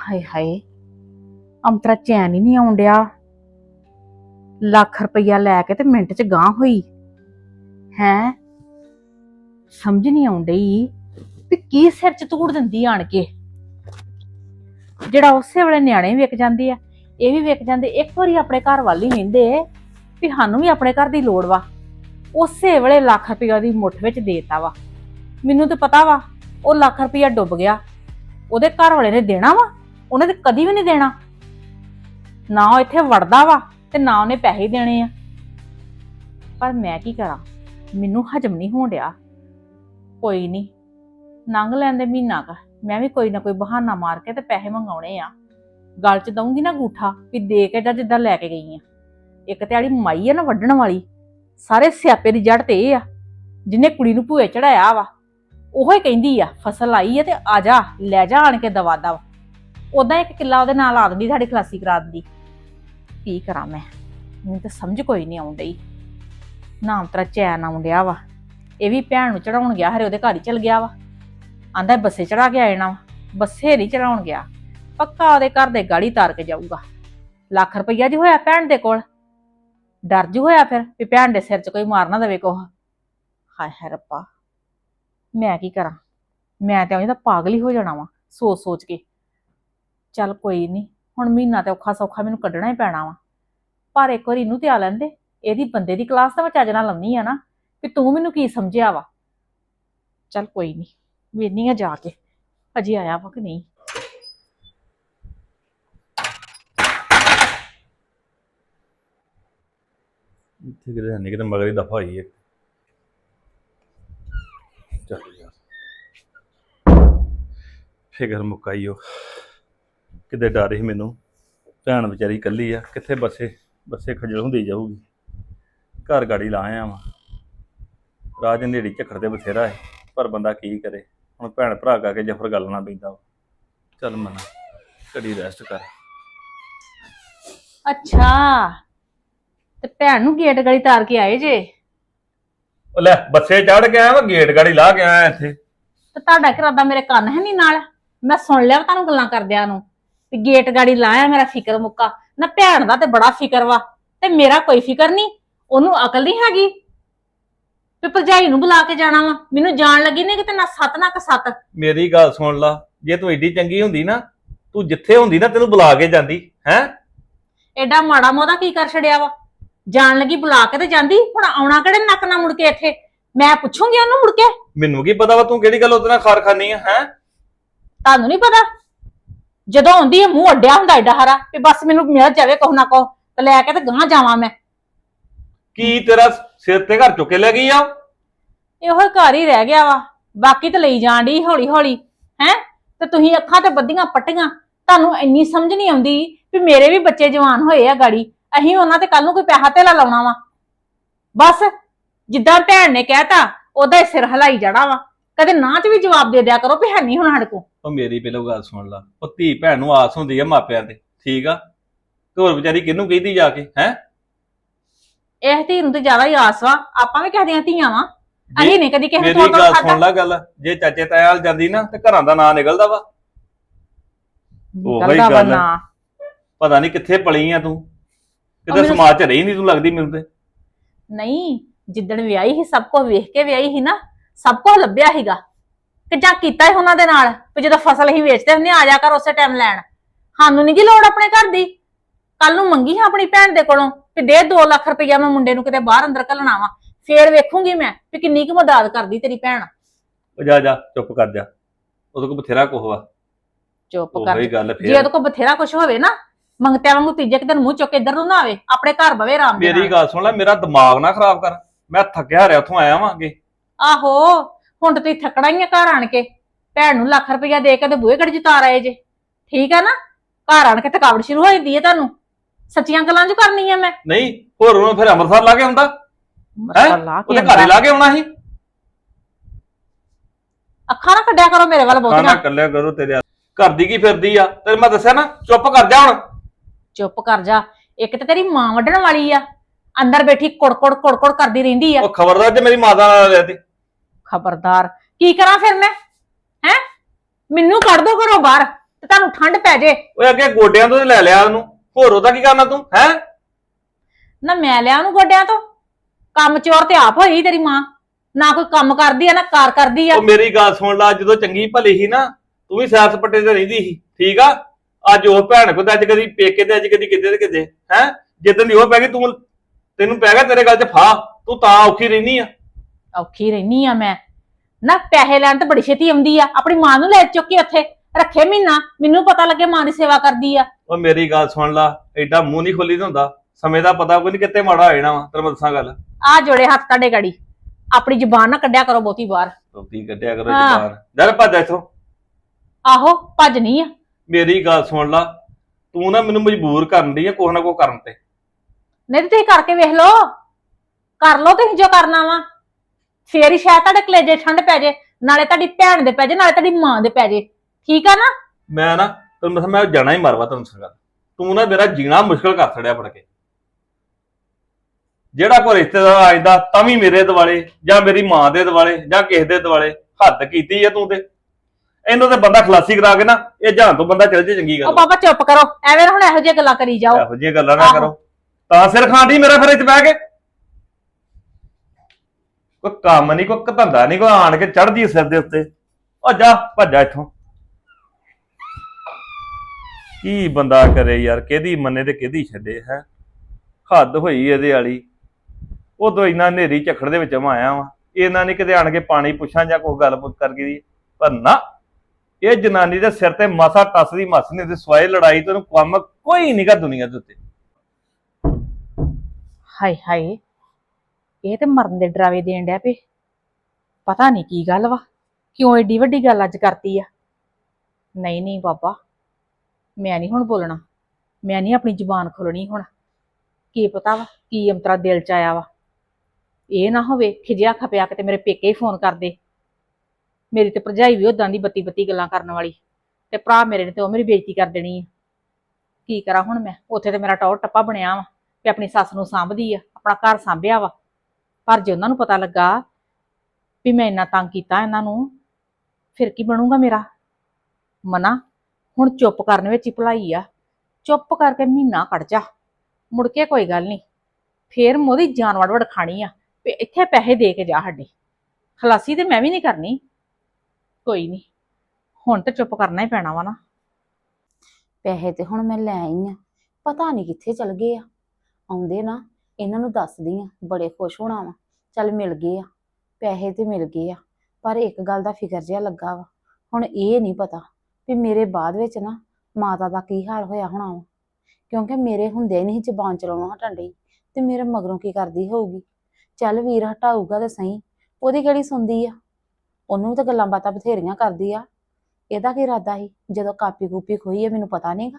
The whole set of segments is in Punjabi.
ਹਾਏ ਹਾਏ ਅੰਤਰਾ ਚੈਨ ਹੀ ਨਹੀਂ ਆਉਣ ਡਿਆ। ਲੱਖ ਰੁਪਈਆ ਲੈ ਕੇ ਤੇ ਮਿੰਟ ਚ ਗਾਂ ਹੋਈ। ਹੈ? ਸਮਝ ਨਹੀਂ ਆਉਣ ਡਈ ਵੀ ਕੀ ਸਿਰ ਚ ਤੂੜ ਦਿੰਦੀ ਆਣ ਕੇ। ਜਿਹੜਾ ਉਸੇ ਵੇਲੇ ਨਿਆਣੇ ਵਿਕ ਜਾਂਦੇ ਆ, ਇਹ ਵੀ ਵਿਕ ਜਾਂਦੇ, ਇੱਕ ਵਾਰੀ ਆਪਣੇ ਘਰ ਵੱਲ ਹੀ ਵਹਿੰਦੇ ਵੀ ਸਾਨੂੰ ਵੀ ਆਪਣੇ ਘਰ ਦੀ ਲੋੜ ਵਾ। ਉਸੇ ਵੇਲੇ ਲੱਖ ਰੁਪਈਆ ਦੀ ਮੁੱਠ ਵਿੱਚ ਦੇਤਾ ਵਾ। ਮੈਨੂੰ ਤਾਂ ਪਤਾ ਵਾ, ਉਹ ਲੱਖ ਰੁਪਈਆ ਡੁੱਬ ਗਿਆ। ਉਹਦੇ ਘਰ ਵਾਲੇ ਨੇ ਦੇਣਾ ਵਾ? ਉਹਨੇ ਤੇ ਕਦੀ ਵੀ ਨਹੀਂ ਦੇਣਾ। ਨਾ ਉਹ ਇੱਥੇ ਵੜਦਾ ਵਾ ਤੇ ਨਾ ਉਹਨੇ ਪੈਸੇ ਦੇਣੇ ਆ। ਪਰ ਮੈਂ ਕੀ ਕਰਾਂ? ਮੈਨੂੰ ਹਜਮ ਨਹੀਂ ਹੋਣ ਡਿਆ। ਕੋਈ ਨਹੀਂ ਨੰਗ ਲੈਂਦੇ ਮਹੀਨਾ ਕ ਮੈਂ ਵੀ ਕੋਈ ਨਾ ਕੋਈ ਬਹਾਨਾ ਮਾਰ ਕੇ ਤੇ ਪੈਸੇ ਮੰਗਾਉਣੇ ਆ। ਗੱਲ 'ਚ ਦਊਂਗੀ ਨਾ ਗੂਠਾ ਵੀ ਦੇ ਕੇ ਜਾਂ ਜਿੱਦਾਂ ਲੈ ਕੇ ਗਈ ਆ। ਇੱਕ ਤੇ ਵਾਲੀ ਮਾਈ ਆ ਨਾ ਵੱਢਣ ਵਾਲੀ। ਸਾਰੇ ਸਿਆਪੇ ਦੀ ਜੜ ਤੇ ਇਹ ਆ। ਜਿਹਨੇ ਕੁੜੀ ਨੂੰ ਭੂਏ ਚੜਾਇਆ ਵਾ, ਉਹੋ ਹੀ ਕਹਿੰਦੀ ਆ, ਫਸਲ ਆਈ ਆ ਤੇ ਆ ਜਾ, ਲੈ ਜਾ ਆਣ ਕੇ ਦਵਾ ਦਵਾ। ਉਦਾਂ ਇੱਕ ਕਿੱਲਾ ਉਹਦੇ ਨਾਲ ਆ ਦਿੰਦੀ, ਸਾਡੀ ਖਲਾਸੀ ਕਰਾ ਦਿੰਦੀ। ਕੀ ਕਰਾਂ ਮੈਂ? ਮੈਨੂੰ ਤਾਂ ਸਮਝ ਕੋਈ ਨਹੀਂ ਆਉਣ ਡਈ। ਨਾਮ ਤਰਾ ਚੈਨ ਆਉਣ ਡਿਆ ਵਾ। ਇਹ ਵੀ ਭੈਣ ਨੂੰ ਚੜਾਉਣ ਗਿਆ, ਹਰੇ ਉਹਦੇ ਘਰ ਹੀ ਚਲ ਗਿਆ ਵਾ। ਆਂਦਾ ਬੱਸੇ ਚੜਾ ਕੇ ਆਇਣਾ ਵਾ। ਬੱਸੇ ਨਹੀਂ ਚੜਾਉਣ ਗਿਆ। ਪੱਕਾ ਉਹਦੇ ਘਰ ਦੇ ਗਾੜੀ ਤਾਰ ਕੇ ਜਾਊਗਾ। ਲੱਖ ਰੁਪਈਆ ਜੀ ਹੋਇਆ ਭੈਣ ਦੇ ਕੋਲ। ਡਰ ਜੂ ਹੋਇਆ ਫਿਰ ਵੀ ਭੈਣ ਦੇ ਸਿਰ 'ਚ ਕੋਈ ਮਾਰ ਨਾ ਦੇਵੇ ਕੋਹ ਹਾਏ ਹਾਏ ਰੱਬਾ। ਮੈਂ ਕੀ ਕਰਾਂ? ਮੈਂ ਤੇ ਉਹਦਾ ਪਾਗਲ ਹੀ ਹੋ ਜਾਣਾ ਵਾ ਸੋਚ ਸੋਚ ਕੇ। ਚੱਲ ਕੋਈ ਨਹੀਂ ਹੁਣ ਮਹੀਨਾ ਤੇ ਔਖਾ ਸੌਖਾ ਮੈਨੂੰ ਕੱਢਣਾ ਹੀ ਪੈਣਾ ਵਾ। ਪਰ ਇੱਕ ਵਾਰੀ ਇਹਨੂੰ ਤੇ ਆ ਲੈਂਦੇ ਇਹਦੀ ਬੰਦੇ ਦੀ ਕਲਾਸ ਤਾਂ ਮੈਂ ਚੱਜ ਨਾਲ ਲਾਉਣੀ ਆ ਨਾ, ਵੀ ਤੂੰ ਮੈਨੂੰ ਕੀ ਸਮਝਿਆ ਵਾ? ਚੱਲ ਕੋਈ ਨਹੀਂ ਵੇਨੀ ਆ ਜਾ ਕੇ ਅਜੇ ਆਇਆ ਵਾ ਕਿ ਨਹੀਂ? ਇੱਥੇ ਕਿਤੇ ਨਹੀਂ ਕਿਤੇ ਮਗਰ ਹੀ ਦਫਾ ਹੋਈ ਹੈ ਚੱਲ ਯਾਰ, ਫਿਕਰ ਮੁਕਾਈਓ ਕਿਤੇ ਡਰ ਸੀ ਮੈਨੂੰ। ਭੈਣ ਵਿਚਾਰੀ ਇਕੱਲੀ ਆ ਕਿੱਥੇ ਬੱਸੇ ਬੱਸੇ ਖਜਲ ਹੁੰਦੀ ਜਾਊਗੀ। ਘਰ ਗਾੜੀ ਲਾ ਆਇਆ ਵਾਂ। ਰਾਜ ਨੇੜੀ ਝੱਖੜ ਤੇ ਬਥੇਰਾ ਹੈ ਪਰ ਬੰਦਾ ਕੀ ਕਰੇ? ਹੁਣ ਭੈਣ ਭਰਾ ਕਾ ਕੇ ਜਫਰ ਗੱਲ ਨਾ ਪੈਂਦਾ। ਚੱਲ ਮਨਾ ਘੜੀ ਰੈਸਟ ਕਰ। ਅੱਛਾ। ਤੇ ਭੈਣ ਨੂੰ ਗੇਟ ਗਲੀ ਤਾਰ ਕੇ ਆਏ ਜੇ? ਉਹ ਲੈ ਬੱਸੇ ਚੜ ਕੇ ਆਇਆ ਮੈਂ ਗੇਟ ਗਾੜੀ ਲਾ ਕੇ ਆਇਆ ਇੱਥੇ। ਤੇ ਤੁਹਾਡਾ ਕਿਰਾਦਾ ਮੇਰੇ ਕੰਨ ਹੈ ਨਹੀਂ ਨਾਲ? ਮੈਂ ਸੁਣ ਲਿਆ ਤੁਹਾਨੂੰ ਗੱਲਾਂ ਕਰਦਿਆਂ ਨੂੰ। ਵੀ ਗੇਟ ਗਾੜੀ ਲਾਇਆ ਮੇਰਾ ਫਿਕਰ ਮੁੱਕਾ। ਨਾ ਭੈਣ ਦਾ ਤੇ ਬੜਾ ਫਿਕਰ ਵਾ ਤੇ ਮੇਰਾ ਕੋਈ ਫਿਕਰ ਨਹੀਂ ਉਹਨੂੰ ਅਕਲ ਨਹੀਂ ਹੈਗੀ। ਵੀ ਭਰਜਾਈ ਨੂੰ ਬੁਲਾ ਕੇ ਜਾਣਾ ਵਾ। ਮੈਨੂੰ ਜਾਣ ਲੱਗੀ ਨੇ ਕਿਤੇ ਨਾ ਸੱਤ ਨਾ ਕਸੱਤ ਮੇਰੀ ਗੱਲ ਸੁਣ ਲਾ ਜੇ ਤੂੰ ਏਡੀ ਚੰਗੀ ਹੁੰਦੀ ਨਾ ਤੂੰ ਜਿੱਥੇ ਹੁੰਦੀ ਨਾ ਤੈਨੂੰ ਬੁਲਾ ਕੇ ਜਾਂਦੀ ਹੈ? ਐਡਾ ਮਾੜਾ ਮੋਦਾ ਕੀ ਕਰ ਛੜਿਆ ਵਾ? ਜਾਣ ਲੱਗੀ ਬੁਲਾ ਕੇ ਤੇ ਜਾਂਦੀ ਹੁਣ ਆਉਣਾ ਕਿਹੜੇ ਨੱਕ ਨਾ ਮੁੜ ਕੇ ਇੱਥੇ? ਮੈਂ ਪੁੱਛੂੰਗੀ ਉਹਨੂੰ ਮੁੜ ਕੇ? ਮੈਨੂੰ ਕੀ ਪਤਾ ਵਾ ਤੂੰ ਕਿਹੜੀ ਗੱਲ ਉਹਦੇ ਨਾਲ ਖਾਰ ਖਾਨੀ ਆ ਹੈ? ਤੁਹਾਨੂੰ ਨਹੀਂ ਪਤਾ? ਜਦੋਂ ਆਉਂਦੀ ਹੈ ਮੂੰਹ ਅੱਡਿਆ ਹੁੰਦਾ ਐਡਾ ਹਰਾ ਵੀ ਬਸ ਮੈਨੂੰ ਮਿਲ ਜਾਵੇ ਕਹੋ ਨਾ ਕਹੋ ਤੇ ਲੈ ਕੇ ਤੇ ਗਾਂ ਜਾਵਾਂ ਮੈਂ। ਕੀ ਤੇਰਾ ਸਿਰ ਤੇ ਘਰ ਚੁੱਕ ਲੈ ਗਈ ਆ? ਇਹੋ ਹੀ ਘਰ ਹੀ ਰਹਿ ਗਿਆ ਵਾ ਬਾਕੀ ਤੇ ਲਈ ਜਾਣ ਡਈ ਹੌਲੀ ਹੌਲੀ ਹੈ? ਤੇ ਤੁਸੀਂ ਅੱਖਾਂ ਤੇ ਬੱਦੀਆਂ ਪੱਟੀਆਂ ਤੁਹਾਨੂੰ ਇੰਨੀ ਸਮਝ ਨਹੀਂ ਆਉਂਦੀ ਵੀ ਮੇਰੇ ਵੀ ਬੱਚੇ ਜਵਾਨ ਹੋਏ ਆ ਗਾੜੀ ਅਸੀਂ ਉਹਨਾਂ ਤੇ ਕੱਲ ਨੂੰ ਕੋਈ ਪੈਸਾ ਧੇਲਾ ਲਾਉਣਾ ਵਾ। ਬਸ ਜਿੱਦਾਂ ਭੈਣ ਨੇ ਕਹਿਤਾ ਉਹਦਾ ਹੀ ਸਿਰ ਹਲਾਈ ਜਾਣਾ ਵਾ। ਕਦੇ ਨਾ ਚ ਵੀ ਜਵਾਬ ਦੇ ਦਿਆ ਕਰੋ ਵੀ ਹੈ ਨਹੀਂ ਹੁਣ ਸਾਡੇ ਕੋਲ। ਉਹ ਮੇਰੀ ਪਹਿਲਾਂ ਗੱਲ ਸੁਣ ਲਾ। ਉਹ ਧੀ ਭੈਣ ਨੂੰ ਆਸ ਹੁੰਦੀ ਆ ਮਾਪਿਆਂ ਤੇ ਠੀਕ ਆ? ਤੇ ਹੋਰ ਵਿਚਾਰੀ ਕਿਹਨੂੰ ਕਹਿੰਦੀ ਜਾ ਕੇ ਹੈ? ਇਹ ਧੀ ਨੂੰ ਤੇ ਜ਼ਿਆਦਾ ਹੀ ਆਸ ਵਾ। ਆਪਾਂ ਵੀ ਕਿਸੇ ਦੀਆਂ ਧੀਆਂ ਵਾ। ਅਸੀਂ ਨਹੀਂ ਕਦੀ ਕਿਸੇ ਮੇਰੀ ਗੱਲ ਖਾਦਾ ਸੁਣ ਲਾ ਗੱਲ। ਜੇ ਚਾਚੇ ਤਾਇਆ ਵੱਲ ਜਾਂਦੀ ਨਾ ਤੇ ਘਰਾਂ ਦਾ ਨਾਂ ਨਿਕਲਦਾ ਵਾ। ਉਹੀ ਨਿਕਲਦਾ ਵਾ ਗੱਲ ਹੈ। ਨਾ। ਪਤਾ ਨਹੀਂ ਕਿੱਥੇ ਪਲੀ ਆ ਤੂੰ। ਕਿਤੇ ਮੈਨੂੰ- ਸਮਾਜ ਚ ਰਹੀ ਨਹੀਂ ਤੂੰ ਲੱਗਦੀ ਮੈਨੂੰ ਤੇ। ਨਹੀਂ ਜਿੱਦਣ ਵਿਆਹੀ ਸੀ ਸਭ ਕੁਝ ਵੇਖ ਕੇ ਵਿਆਹੀ ਸੀ ਨਾ ਸਭ ਕੁਝ ਲੱਭਿਆ ਸੀਗਾ। ਕਿ ਜਾਂ ਕੀਤਾ ਹੀ ਉਹਨਾਂ ਦੇ ਨਾਲ ਵੀ ਜਦੋਂ ਫਸਲ ਹੀ ਵੇਚਦੇ ਹੁੰਦੇ ਆ ਜਾ ਕਰ ਉਸੇ ਟਾਈਮ ਲੈਣ। ਸਾਨੂੰ ਨਹੀਂ ਜੀ ਲੋੜ ਆਪਣੇ ਘਰ ਦੀ। ਕੱਲ ਨੂੰ ਮੰਗੀ ਹਾਂ ਆਪਣੀ ਭੈਣ ਦੇ ਕੋਲੋਂ ਕਿ ਦੇ 2 ਲੱਖ ਰੁਪਈਆ ਮੈਂ ਮੁੰਡੇ ਨੂੰ ਕਿਤੇ ਬਾਹਰ ਅੰਦਰ ਘੱਲਣਾ ਵਾ। ਫੇਰ ਵੇਖੂੰਗੀ ਮੈਂ ਵੀ ਕਿੰਨੀ ਕੁ ਮਦਦ ਕਰਦੀ ਤੇਰੀ ਭੈਣ। ਉਹ ਜਾ ਜਾ ਚੁੱਪ ਕਰ ਜਾ। ਉਹਦੇ ਕੋਲ ਬਥੇਰਾ ਕੁਛ ਵਾ। ਚੁੱਪ ਕਰ ਉਹੀ ਗੱਲ ਜੇ ਫੇਰ। ਉਹਦੇ ਕੋਲ ਬਥੇਰਾ ਕੁਝ ਹੋਵੇ ਨਾ ਮੰਗਤਿਆਂ ਵਾਂਗੂ ਤੀਜੇ ਕੁ ਦਿਨ ਮੂੰਹ ਚੁੱਕ ਕੇ ਇੱਧਰ ਨੂੰ ਨਾ ਆਵੇ ਆਪਣੇ ਘਰ ਬਵੇ ਆਰਾਮ ਦੇ ਮੇਰੀ ਨਾਲ। ਗੱਲ ਸੁਣ ਲੈ ਮੇਰਾ ਦਿਮਾਗ ਨਾ ਖਰਾਬ ਕਰ। ਮੈਂ ਥੱਕਿਆ ਰਿਹਾ ਉੱਥੋਂ ਆਇਆ ਵਾਂ ਅੱਗੇ। ਆਹੋ ਹੁਣ ਤੇ ਤੁਸੀਂ ਥੱਕਣਾ ਹੀ ਆ ਘਰ ਆਣ ਕੇ। ਭੈਣ ਨੂੰ ਲੱਖ ਰੁਪਈਆ ਦੇ ਕੇ ਤੇ ਬੂਹੇ ਗੜ ਜਿਤਾਰ ਆਏ ਜੇ। ਠੀਕ ਆ ਨਾ? ਘਰ ਆਣ ਕੇ ਥਕਾਵਟ ਸ਼ੁਰੂ ਹੋ ਜਾਂਦੀ ਹੈ ਤੁਹਾਨੂੰ। ਸੱਚੀਆਂ ਗੱਲਾਂ ਜੋ ਕਰਨੀ ਆ ਮੈਂ। ਨਹੀਂ ਹੋਰ ਉਹਨੂੰ ਫਿਰ ਅੰਮ੍ਰਿਤਸਰ ਲਾ ਕੇ ਆਉਂਦਾ? ਮਸਾਲਾ ਉਹਦੇ ਘਰੇ ਲਾ ਕੇ ਆਉਣਾ ਸੀ? ਅੱਖਾਂ ਨਾ ਕੱਢਿਆ ਕਰੋ ਮੇਰੇ ਵੱਲ ਬਹੁਤੀਆਂ। ਕੱਲਿਆ ਕਰੋ ਤੇਰੇ। ਘਰ ਦੀ ਕੀ ਫਿਰਦੀ ਆ? ਤੈਨੂੰ ਮੈਂ ਦੱਸਿਆ ਨਾ ਚੁੱਪ ਕਰ ਜਾ ਹੁਣ। ਚੁੱਪ ਕਰ ਜਾ। ਇੱਕ ਤੇ ਤੇਰੀ ਮਾਂ ਵੱਢਣ ਵਾਲੀ ਆ। ਅੰਦਰ ਬੈਠੀ ਕੁੜਕੁੜ ਕੁੜਕੁੜ ਕਰਦੀ ਰਹਿੰਦੀ ਆ। ਉਹ ਖਬਰਦਾਰ ਜੇ ਮੇਰੀ ਮਾਤਾ ਨਾਲ ਤੇ। ਖਬਰਦਾਰ। ਕੀ ਕਰਾਂ ਫਿਰ ਮੈਂ? ਹੈ? ਮੈਨੂੰ ਕੱਢ ਦੋ ਘਰੋਂ ਬਾਹਰ ਤੇ ਤੁਹਾਨੂੰ ਠੰਡ ਪੈ ਜੇ। ਓਏ ਅੱਗੇ ਗੋਡਿਆਂ ਤੋਂ ਲੈ ਲਿਆ ਉਹਨੂੰ। ਹੋਰ ਉਹਦਾ ਕੀ ਕਰਨਾ ਤੂੰ ਹੈ? ਨਾ ਮੈਂ ਲਿਆ ਉਹਨੂੰ ਗੋਡਿਆਂ ਤੋਂ। ਕੰਮ ਚੋਰ ਤੇ ਆਪ ਹੋਈ ਤੇਰੀ ਮਾਂ। ਨਾ ਕੋਈ ਕੰਮ ਕਰਦੀ ਆ ਨਾ ਕਾਰ ਕਰਦੀ ਆ। ਉਹ ਮੇਰੀ ਗੱਲ ਸੁਣ ਲਾ ਜਦੋਂ ਚੰਗੀ ਭਲੀ ਸੀ ਨਾ ਤੂੰ ਵੀ ਸੈਰ ਸਪੱਟੇ ਤੇ ਰਹਿੰਦੀ ਸੀ ਠੀਕ ਆ? ਅੱਜ ਉਹ ਭੈਣ ਤਾਂ ਅੱਜ ਕਦੀ ਪੇਕੇ ਤੇ ਅੱਜ ਕਦੀ ਕਿਤੇ ਤੇ ਕਿਤੇ ਹੈ? ਜਿੱਦਣ ਦੀ ਉਹ ਪੈ ਗਈ ਤੂੰ ਤੈਨੂੰ ਪੈ ਗਿਆ ਤੇਰੇ ਗੱਲ 'ਚ ਫਾ। ਤੂੰ ਤਾਂ ਔਖੀ ਰਹਿਨੀ ਆ। ਔਖੀ ਰਹਿਨੀ ਆ ਮੈਂ। ਨਾ ਪੈਸੇ ਲੈਣ ਤਾਂ ਬੜੀ ਛੇਤੀ ਆਉਂਦੀ ਆ। ਆਪਣੀ ਮਾਂ ਨੂੰ ਲੈ ਚੁੱਕ ਕੇ ਉੱਥੇ ਰੱਖੇ ਮਹੀਨਾ। ਮੈਨੂੰ ਪਤਾ ਲੱਗੇ ਮਾਂ ਦੀ ਸੇਵਾ ਕਰਦੀ ਆ। ਉਹ ਮੇਰੀ ਗੱਲ ਸੁਣ ਲਾ ਐਡਾ ਮੂੰਹ ਨਹੀਂ ਖੋਲੀ ਹੁੰਦਾ ਸਮੇਂ ਦਾ ਪਤਾ ਕੋਈ ਨਹੀਂ ਕਿੱਥੇ ਮਾੜਾ ਹੋ ਜਾਣਾ ਵਾ ਤੈਨੂੰ ਮੈਂ ਦੱਸਾਂ ਗੱਲ। ਆ ਜੋੜੇ ਹੱਥ ਤੁਹਾਡੇ ਗੜੀ। ਆਪਣੀ ਜ਼ੁਬਾਨ ਨਾ ਕੱਢਿਆ ਕਰੋ ਬਹੁਤੀ ਬਾਹਰ ਤੋਤੀ ਕੱਢਿਆ ਕਰੋ ਹਾਂ। ਜਬਾਨ। ਡਰ ਭੱਜ ਇੱਥੋਂ। ਆਹੋ ਭੱਜਣੀ ਆ। ਮੇਰੀ ਗੱਲ ਸੁਣ ਲਾ ਤੂੰ ਨਾ ਮੈਨੂੰ ਮਜਬੂਰ ਕਰਨ ਦੀ ਆ ਕੁਛ ਨਾ ਕੁਛ ਕਰਨ ਤੇ। ਨਹੀਂ ਤੇ ਤੁਸੀਂ ਕਰਕੇ ਵੇਖ ਲਓ। ਕਰ ਲਓ ਤੁਸੀਂ ਜੋ ਕਰਨਾ ਵਾ। ਫੇਰ ਹੀ ਸ਼ਾਇਦ ਤੁਹਾਡੇ ਕਲੇਜੇ ਠੰਡ ਪੈ ਜੇ ਨਾਲੇ ਤੁਹਾਡੀ ਭੈਣ ਦੇ ਪੈ ਜੇ ਨਾਲੇ ਤੁਹਾਡੀ ਮਾਂ ਦੇ ਪੈ ਜੇ। ਠੀਕ ਆ ਨਾ? ਮੈਂ ਨਾ ਤੈਨੂੰ ਦੱਸਾਂ ਮੈਂ ਜਾਣਾ ਹੀ ਮਰਵਾ ਤੈਨੂੰ ਸੰਗਾ ਤੂੰ ਨਾ ਮੇਰਾ ਜੀਣਾ ਮੁਸ਼ਕਲ ਕਰ ਛੜਿਆ ਫੜ ਕੇ। ਜਿਹੜਾ ਕੋਈ ਰਿਸ਼ਤੇਦਾਰ ਆ ਜਾਂਦਾ ਤਾਂ ਵੀ ਮੇਰੇ ਦਿਵਾਲੇ ਜਾਂ ਮੇਰੀ ਮਾਂ ਦੇ ਦਿਵਾਲੇ ਜਾਂ ਕਿਸੇ ਦੇ ਦਿਵਾਲੇ। ਹੱਦ ਕੀਤੀ ਆ ਤੂੰ ਤੇ। ਇਹਨੂੰ ਤੇ ਬੰਦਾ ਖਲਾਸੀ ਕਰਾ ਕੇ ਨਾ ਇਹ ਜਾਣ ਤੋਂ ਬੰਦਾ ਚੱਲ ਜੇ ਚੰਗੀ ਉਹ ਗੱਲ ਬਾਬਾ ਚੁੱਪ ਕਰੋ ਐਵੇਂ ਨਾ ਹੁਣ ਇਹੋ ਜਿਹੀਆਂ ਗੱਲਾਂ ਕਰੀ ਜਾਓ। ਇਹੋ ਜਿਹੀਆਂ ਗੱਲਾਂ ਨਾ। ਕਰੋ। ਤਾਂ ਸਿਰ ਖਾਂਡੀ ਮੇਰਾ ਫਿਰ ਇੱਥੇ ਬਹਿ ਕੇ। ਕੋਈ ਕੰਮ ਨਹੀਂ ਕੋਈ ਧੰਦਾ ਨਹੀਂ ਕੋਈ ਆਣ ਕੇ ਚੜਦੀ ਸਿਰ ਦੇ ਉੱਤੇ। ਉਹ ਜਾ, ਭੱਜਾ ਇੱਥੋਂ। ਕੀ ਬੰਦਾ ਕਰੇ ਯਾਰ, ਕਿਹਦੀ ਮੰਨੇ ਤੇ ਕਿਹਦੀ ਛੱਡੇ, ਹੈ? ਹੱਦ ਹੋਈ ਇਹਦੇ ਵਾਲੀ। ਉਦੋਂ ਇੰਨਾ ਨੇਰੀ ਝਖੜ ਦੇ ਵਿੱਚ ਮੈਂ ਆਇਆ ਵਾਂ। ਇਹਨਾਂ ਨੇ ਕਿਤੇ ਆਣ ਕੇ ਪਾਣੀ ਪੁੱਛਾਂ ਜਾਂ ਕੋਈ ਗੱਲਬਾਤ ਕਰ ਗਈ। ਪਰ ਨਾ, ਇਹ ਜਨਾਨੀ ਦੇ ਸਿਰ ਤੇ ਮਾਸਾ ਟੱਸਦੀ ਮੱਸ ਨਹੀਂ ਤੇ ਸਵਾਏ ਲੜਾਈ ਤੇ ਉਹਨੂੰ ਕੰਮ ਕੋਈ ਨਹੀਂਗਾ ਦੁਨੀਆ ਦੇ ਉੱਤੇ। ਹਾਏ ਹਾਏ ਇਹ ਤੇ ਮਰਨ ਦੇ ਡਰਾਵੇ ਦੇਣ ਡਿਆ ਪਏ। ਪਤਾ ਨਹੀਂ ਕੀ ਗੱਲ ਵਾ, ਕਿਉਂ ਏਡੀ ਵੱਡੀ ਗੱਲ ਅੱਜ ਕਰਤੀ ਆ? ਨਹੀਂ ਨਹੀਂ ਬਾਬਾ, ਮੈਂ ਨਹੀਂ ਹੁਣ ਬੋਲਣਾ, ਮੈਂ ਨਹੀਂ ਆਪਣੀ ਜ਼ੁਬਾਨ ਖੋਲਣੀ ਹੁਣ। ਕੀ ਪਤਾ ਵਾ, ਕੀ ਅੰਤਰਾ ਦਿਲ ਚ ਆਇਆ ਵਾ। ਇਹ ਨਾ ਹੋਵੇ ਖਿਜਿਆ ਖਪਿਆ ਕਿਤੇ ਮੇਰੇ ਪੇਕੇ ਹੀ ਫੋਨ ਕਰਦੇ ਮੇਰੀ ਤੇ ਭਰਜਾਈ ਵੀ ਉਦਾਂ ਦੀ ਬੱਤੀ ਬੱਤੀ ਗੱਲਾਂ ਕਰਨ ਵਾਲੀ, ਤੇ ਭਰਾ ਮੇਰੇ ਨੇ ਤੇ ਉਹ ਮੇਰੀ ਬੇਇੱਜ਼ਤੀ ਕਰ ਦੇਣੀ ਆ। ਕੀ ਕਰਾਂ ਹੁਣ ਮੈਂ? ਉੱਥੇ ਤੇ ਮੇਰਾ ਟੌਰ ਟੱਪਾ ਬਣਿਆ ਵਾ ਕਿ ਆਪਣੀ ਸੱਸ ਨੂੰ ਸਾਂਭਦੀ ਆ, ਆਪਣਾ ਘਰ ਸਾਂਭਿਆ ਵਾ। ਪਰ ਜੇ ਉਹਨਾਂ ਨੂੰ ਪਤਾ ਲੱਗਾ ਵੀ ਮੈਂ ਇੰਨਾ ਤੰਗ ਕੀਤਾ ਇਹਨਾਂ ਨੂੰ, ਫਿਰ ਕੀ ਬਣੂਗਾ ਮੇਰਾ? ਮਨਾ, ਹੁਣ ਚੁੱਪ ਕਰਨ ਵਿੱਚ ਹੀ ਭਲਾਈ ਆ। ਚੁੱਪ ਕਰਕੇ ਮਹੀਨਾ ਕੱਢ ਜਾ। ਮੁੜ ਕੇ ਕੋਈ ਗੱਲ ਨਹੀਂ। ਫੇਰ ਮੋਦੀ ਜਾਨ ਵੜ ਵੜ ਖਾਣੀ ਆ ਵੀ ਇੱਥੇ ਪੈਸੇ ਦੇ ਕੇ ਜਾ ਸਾਡੇ। ਖਲਾਸੀ ਤੇ ਮੈਂ ਵੀ ਨਹੀਂ ਕਰਨੀ। ਕੋਈ ਨਹੀਂ। ਹੁਣ ਤਾਂ ਚੁੱਪ ਕਰਨਾ ਹੀ ਪੈਣਾ ਵਾ ਨਾ। ਪੈਸੇ ਤੇ ਹੁਣ ਮੈਂ ਲੈ ਆਈ ਆ। ਪਤਾ ਨਹੀਂ ਕਿੱਥੇ ਚਲ ਗਏ ਆ। ਆਉਂਦੇ ਨਾ ਇਹਨਾਂ ਨੂੰ ਦੱਸਦੀ ਆ, ਬੜੇ ਖੁਸ਼ ਹੋਣਾ ਵਾ। ਚੱਲ ਮਿਲ ਗਏ ਆ, ਪੈਸੇ ਤੇ ਮਿਲ ਗਏ ਆ, ਪਰ ਇੱਕ ਗੱਲ ਦਾ ਫਿਕਰ ਜਿਹਾ ਲੱਗਾ ਵਾ। ਹੁਣ ਇਹ ਨਹੀਂ ਪਤਾ ਵੀ ਮੇਰੇ ਬਾਅਦ ਵਿੱਚ ਨਾ ਮਾਤਾ ਦਾ ਕੀ ਹਾਲ ਹੋਇਆ ਹੋਣਾ ਵਾ। ਕਿਉਂਕਿ ਮੇਰੇ ਹੁੰਦੇ ਨਹੀਂ ਜ਼ਬਾਨ ਚਲਾਉਣਾ ਹਟਣ ਡਈ, ਤੇ ਮੇਰੇ ਮਗਰੋਂ ਕੀ ਕਰਦੀ ਹੋਊਗੀ। ਚੱਲ ਵੀਰ ਹਟਾਊਗਾ ਤੇ ਸਹੀ, ਉਹਦੀ ਕਿਹੜੀ ਸੁਣਦੀ ਆ? ਉਹਨੂੰ ਵੀ ਤਾਂ ਗੱਲਾਂ ਬਾਤਾਂ ਬਥੇਰੀਆਂ ਕਰਦੀ ਆ। ਇਹਦਾ ਕੀ ਇਰਾਦਾ ਸੀ? ਜਦੋਂ ਕਾਪੀ ਕੂਪੀ ਖੋਈ ਹੈ ਮੈਨੂੰ ਪਤਾ ਨਹੀਂਗਾ